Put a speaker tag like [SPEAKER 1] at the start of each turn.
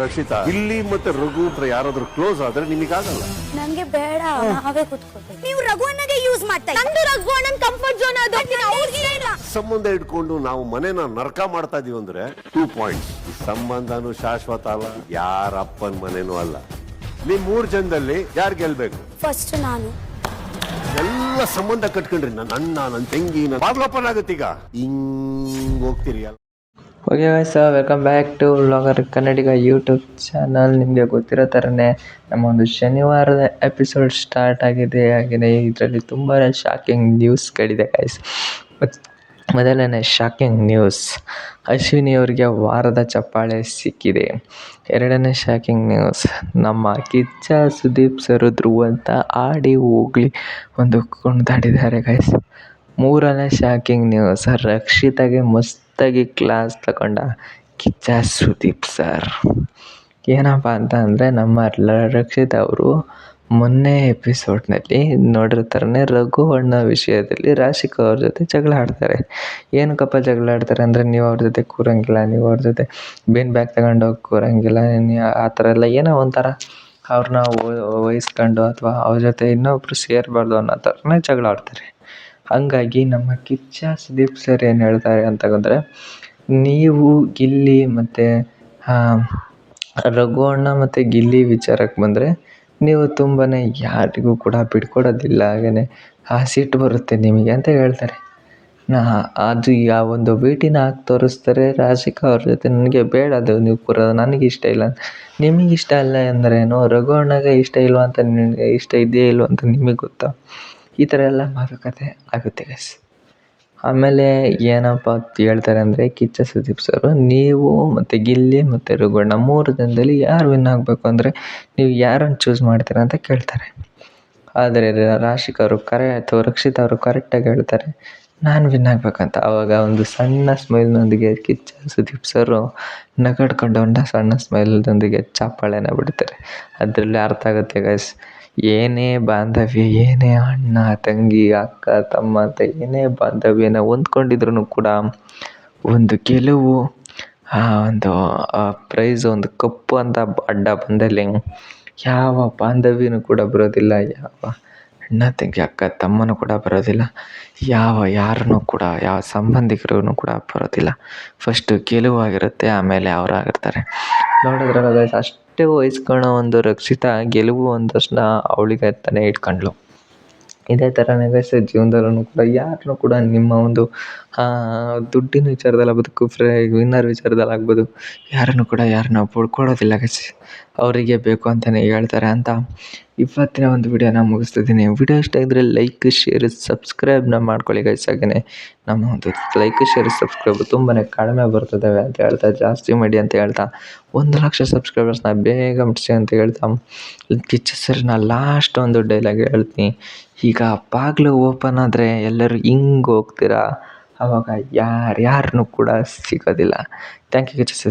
[SPEAKER 1] ರಕ್ಷಿತಾ. ಇಲ್ಲಿ ಮತ್ತೆ ರಘು ಹತ್ರ ಯಾರಾದ್ರೂ ಕ್ಲೋಸ್ ಆದ್ರೆ ನಿಮಗಾಗಲ್ಲ.
[SPEAKER 2] ನನಗೆ ಬೇಡ ನಾವೇ ಕುತ್ಕೋಬೇಕು
[SPEAKER 3] ನೀವು ರಘು ಅನ್ನಗೆ ಯೂಸ್ ಮಾಡ್ತಾ ನಂದು ರಘು ಅಣ್ಣನ್ ಕಂಫರ್ಟ್ ಝೋನ್ ಅದು. ಅವ್ರಿಗೆ ಇಲ್ಲ.
[SPEAKER 1] ಸಂಬಂಧ ಇಟ್ಕೊಂಡು ನಾವು ಮನೆನ ನರಕ ಮಾಡ್ತಾ ಇದೀವಿ ಅಂದ್ರೆ ಟೂ ಪಾಯಿಂಟ್ಸ್ ಸಂಬಂಧನೂ ಶಾಶ್ವತ ಅಲ್ಲ ಯಾರ ಅಪ್ಪನ ಮನೇನೂ ಅಲ್ಲ. ನಿಮ್ ಮೂರ್ ಜನದಲ್ಲಿ ಯಾರು ಗೆಲ್ಬೇಕು?
[SPEAKER 2] ಫಸ್ಟ್ ನಾನು.
[SPEAKER 1] ಎಲ್ಲ ಸಂಬಂಧ ಕಟ್ಕೊಂಡ್ರಿ ನನ್ನ ಅಣ್ಣ ನನ್ನ ತಂಗಿ ನನ್ನ ಬಾಗ್ಲಪ್ಪನ ಆಗತ್ತೀಗ ಹಿಂಗ್ ಹೋಗ್ತೀರಿ ಅಲ್ಲ
[SPEAKER 4] okay guys welcome back to vlogger Kannadiga YouTube channel ನಿಮಗೆ ಗೊತ್ತಿರೋ ಥರನೇ ನಮ್ಮ ಒಂದು ಶನಿವಾರದ ಎಪಿಸೋಡ್ ಸ್ಟಾರ್ಟ್ ಆಗಿದೆ. ಹಾಗೆಯೇ ಇದರಲ್ಲಿ ತುಂಬಾ ಶಾಕಿಂಗ್ ನ್ಯೂಸ್ಗಳಿದೆ ಗಾಯ್ಸ್ ಮೊದಲನೇ ಶಾಕಿಂಗ್ ನ್ಯೂಸ್ ಅಶ್ವಿನಿ ಅವರಿಗೆ ವಾರದ ಚಪ್ಪಾಳೆ ಸಿಕ್ಕಿದೆ. ಎರಡನೇ ಶಾಕಿಂಗ್ ನ್ಯೂಸ್ ನಮ್ಮ ಕಿಚ್ಚ ಸುದೀಪ್ ಸರ್ ಅಂತ ಆಡಿ ಹೋಗ್ಲಿ ಒಂದು ಕುಣಿದಾಡಿದ್ದಾರೆ ಗಾಯ್ಸ್ ಮೂರನೇ ಶಾಕಿಂಗ್ ನ್ಯೂಸ್ ರಕ್ಷಿತಾಗೆ ಮಸ್ತಾಗಿ ಕ್ಲಾಸ್ ತಗೊಂಡ ಕಿಚ್ಚ ಸುದೀಪ್ ಸರ್ ಏನಪ್ಪ ಅಂತ ಅಂದರೆ ನಮ್ಮ ರಕ್ಷಿತ್ ಅವರು ಮೊನ್ನೆ ಎಪಿಸೋಡ್ನಲ್ಲಿ ನೋಡಿರ್ತಾರೆ ರಘು ಅಣ್ಣ ವಿಷಯದಲ್ಲಿ ರಾಶಿಕ್ ಅವ್ರ ಜೊತೆ ಜಗಳ ಆಡ್ತಾರೆ. ಏನಕ್ಕಪ್ಪ ಜಗಳ ಆಡ್ತಾರೆ ಅಂದರೆ ನೀವು ಅವ್ರ ಜೊತೆ ಕೂರಂಗಿಲ್ಲ, ನೀವು ಅವ್ರ ಜೊತೆ ಬೇನ್ ಬ್ಯಾಗ್ ತಗೊಂಡು ಹೋಗಿ ಕೂರಂಗಿಲ್ಲ ಆ ಥರ ಎಲ್ಲ ಏನೋ ಒಂಥರ ಅವ್ರನ್ನ ವಹಿಸ್ಕೊಂಡು ಅಥವಾ ಅವ್ರ ಜೊತೆ ಇನ್ನೊಬ್ರು ಸೇರಬಾರ್ದು ಅನ್ನೋ ಥರನೇ ಜಗಳ ಆಡ್ತಾರೆ. ಹಂಗಾಗಿ ನಮ್ಮ ಕಿಚ್ಚ ಸುದೀಪ್ ಸರ್ ಏನು ಹೇಳ್ತಾರೆ ಅಂತಂದರೆ ನೀವು ಗಿಲ್ಲಿ ಮತ್ತು ರಘು ಅಣ್ಣ ಮತ್ತು ಗಿಲ್ಲಿ ವಿಚಾರಕ್ಕೆ ಬಂದರೆ, ನೀವು ತುಂಬಾ ಯಾರಿಗೂ ಕೂಡ ಬಿಟ್ಕೊಡೋದಿಲ್ಲ ಹಾಗೆಯೇ ಆ ಸಿಟ್ಟು ಬರುತ್ತೆ ನಿಮಗೆ ಅಂತ ಹೇಳ್ತಾರೆ. ನಾ, ಅದು ಆ ಒಂದು ಭೇಟಿನ ಹಾಕಿ ತೋರಿಸ್ತಾರೆ ರಾಶಿಕಾ ಅವ್ರ ಜೊತೆ, ನನಗೆ ಬೇಡ ಅದು, ನೀವು ಕೂರೋದು ನನಗೆ ಇಷ್ಟ ಇಲ್ಲ ನಿಮಗೆ ಇಷ್ಟ ಇಲ್ಲ ಅಂದ್ರೇನು ರಘು ಅಣ್ಣಗೆ ಇಷ್ಟ ಇಲ್ವಾ ಅಂತ ನಿನಗೆ ಇಷ್ಟ ಇದೆಯೇ ಇಲ್ವಾ ಅಂತ ನಿಮಗೆ ಗೊತ್ತಾ? ಈ ಥರ ಎಲ್ಲ ಮಾತುಕತೆ ಆಗುತ್ತೆ ಗೈಸ್ ಆಮೇಲೆ ಏನಪ್ಪ ಹೇಳ್ತಾರೆ ಅಂದರೆ, ಕಿಚ್ಚ ಸುದೀಪ್ ಸರ್, ನೀವು ಮತ್ತು ಗಿಲ್ಲಿ ಮತ್ತು ರಘುವಣ್ಣ ಮೂರು ಜನದಲ್ಲಿ ಯಾರು ವಿನ್ ಆಗಬೇಕು ಅಂದರೆ ನೀವು ಯಾರನ್ನು ಚೂಸ್ ಮಾಡ್ತೀರಾ ಅಂತ ಕೇಳ್ತಾರೆ. ಆದರೆ ರಾಶಿಕ್ ಅವರು ಕರೆ ಅಥವಾ ರಕ್ಷಿತ್ ಅವರು ಕರೆಕ್ಟಾಗಿ ಹೇಳ್ತಾರೆ, ನಾನು ವಿನ್ ಆಗಬೇಕಂತ. ಆವಾಗ ಒಂದು ಸಣ್ಣ ಸ್ಮೈಲ್ನೊಂದಿಗೆ ಕಿಚ್ಚ ಸುದೀಪ್ ಸರ್ ನಗಡ್ಕೊಂಡೊಂಡ ಸಣ್ಣ ಸ್ಮೈಲ್ನೊಂದಿಗೆ ಚಾಪಾಳೆನ ಬಿಡ್ತಾರೆ. ಅದರಲ್ಲಿ ಅರ್ಥ ಆಗುತ್ತೆ ಗೈಸ್ ಏನೇ ಬಾಂಧವ್ಯ, ಏನೇ ಅಣ್ಣ, ತಂಗಿ, ಅಕ್ಕ, ತಮ್ಮ ಅಂತ ಏನೇ ಬಾಂಧವ್ಯನ ಹೊಂದ್ಕೊಂಡಿದ್ರು ಕೂಡ ಒಂದು ಗೆಲುವು, ಆ ಒಂದು ಪ್ರೈಸ್ ಒಂದು ಕಪ್ಪು ಅಂತ ಅಡ್ಡ ಬಂದಲ್ಲಿ ಯಾವ ಬಾಂಧವ್ಯನೂ ಕೂಡ ಬರೋದಿಲ್ಲ, ಯಾವ ಅಣ್ಣ, ತಂಗಿ, ಅಕ್ಕ, ತಮ್ಮನೂ ಕೂಡ ಬರೋದಿಲ್ಲ, ಯಾವ ಯಾರನ್ನೂ ಕೂಡ, ಯಾವ ಸಂಬಂಧಿಕರೂ ಕೂಡ ಬರೋದಿಲ್ಲ. ಫಸ್ಟು ಗೆಲುವಾಗಿರುತ್ತೆ ಆಮೇಲೆ ಅವರಾಗಿರ್ತಾರೆ. ನೋಡಿದ್ರಲ್ಲ ಗಾಯ್ಸ್ ಅಷ್ಟೇ ವಹಿಸ್ಕೊಳ್ಳೋ ಒಂದು ರಕ್ಷಿತ ಗೆಲುವು ತಕ್ಷಣ ಅವಳಿಗೆ ತಾನೇ ಇಟ್ಕೊಂಡ್ಳು ಇದೇ ಥರನೇ ಗೈಸ್ ಜೀವನದಲ್ಲೂ ಕೂಡ ಯಾರನ್ನೂ ಕೂಡ ನಿಮ್ಮ ಒಂದು ದುಡ್ಡಿನ ವಿಚಾರದಲ್ಲಿ ಆಗ್ಬೋದು ವಿನ್ನರ್ ವಿಚಾರದಲ್ಲಿ ಆಗ್ಬೋದು, ಯಾರನ್ನು ಕೂಡ ಯಾರನ್ನ ಪಡ್ಕೊಳ್ಳೋದಿಲ್ಲ ಗೈಸ್ ಅವರಿಗೆ ಬೇಕು ಅಂತಲೇ ಹೇಳ್ತಾರೆ ಅಂತ. ಇವತ್ತಿನ ಒಂದು ವಿಡಿಯೋನ ಮುಗಿಸ್ತಿದ್ದೀನಿ. ವಿಡಿಯೋ ಇಷ್ಟ ಆಗಿದ್ರೆ ಲೈಕ್ ಶೇರ್ ಸಬ್ಸ್ಕ್ರೈಬ್ನ ಮಾಡ್ಕೊಳ್ಳಿ ಗೈಸ್ ಹಾಗೆಯೇ ನಮ್ಮ ಒಂದು ಲೈಕ್ ಶೇರ್ ಸಬ್ಸ್ಕ್ರೈಬ್ ತುಂಬಾ ಕಡಿಮೆ ಬರ್ತದವೆ ಅಂತ ಹೇಳ್ತಾ, ಜಾಸ್ತಿ ಮಾಡಿ ಅಂತ ಹೇಳ್ತಾ. ಒಂದು ಲಕ್ಷ ಸಬ್ಸ್ಕ್ರೈಬರ್ಸ್ನ ಬೇಗ ಮುಟ್ಟಿಸಿ ಅಂತ ಹೇಳ್ತಾ. ಕಿಚ್ಚ ಸರ್ನ ಲಾಸ್ಟ್ ಒಂದು ಡೈಲಾಗ್ ಹೇಳ್ತೀನಿ. ಈಗ ಬಾಗಿಲು ಓಪನ್ ಆದರೆ ಎಲ್ಲರೂ ಹಿಂಗೆ ಹೋಗ್ತೀರಾ? ಅವಾಗ ಯಾರ್ಯಾರನ್ನೂ ಕೂಡ ಸಿಗೋದಿಲ್ಲ. Thank you Kichcha sir